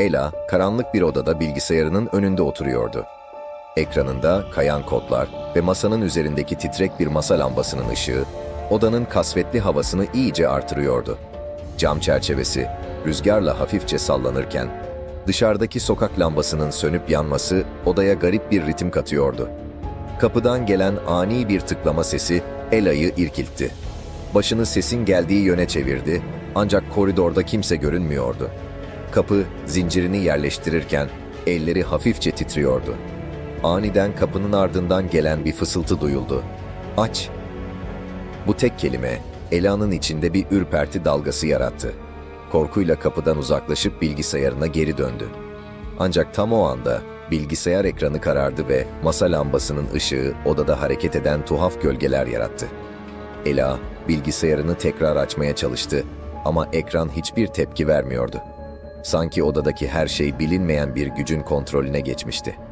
Ela, karanlık bir odada bilgisayarının önünde oturuyordu. Ekranında kayan kodlar ve masanın üzerindeki titrek bir masa lambasının ışığı, odanın kasvetli havasını iyice artırıyordu. Cam çerçevesi rüzgarla hafifçe sallanırken, dışarıdaki sokak lambasının sönüp yanması odaya garip bir ritim katıyordu. Kapıdan gelen ani bir tıklama sesi Ela'yı irkiltti. Başını sesin geldiği yöne çevirdi ancak koridorda kimse görünmüyordu. Kapı zincirini yerleştirirken elleri hafifçe titriyordu. Aniden kapının ardından gelen bir fısıltı duyuldu. Aç. Bu tek kelime Ela'nın içinde bir ürperti dalgası yarattı. Korkuyla kapıdan uzaklaşıp bilgisayarına geri döndü. Ancak tam o anda bilgisayar ekranı karardı ve masa lambasının ışığı odada hareket eden tuhaf gölgeler yarattı. Ela bilgisayarını tekrar açmaya çalıştı ama ekran hiçbir tepki vermiyordu. Sanki odadaki her şey bilinmeyen bir gücün kontrolüne geçmişti.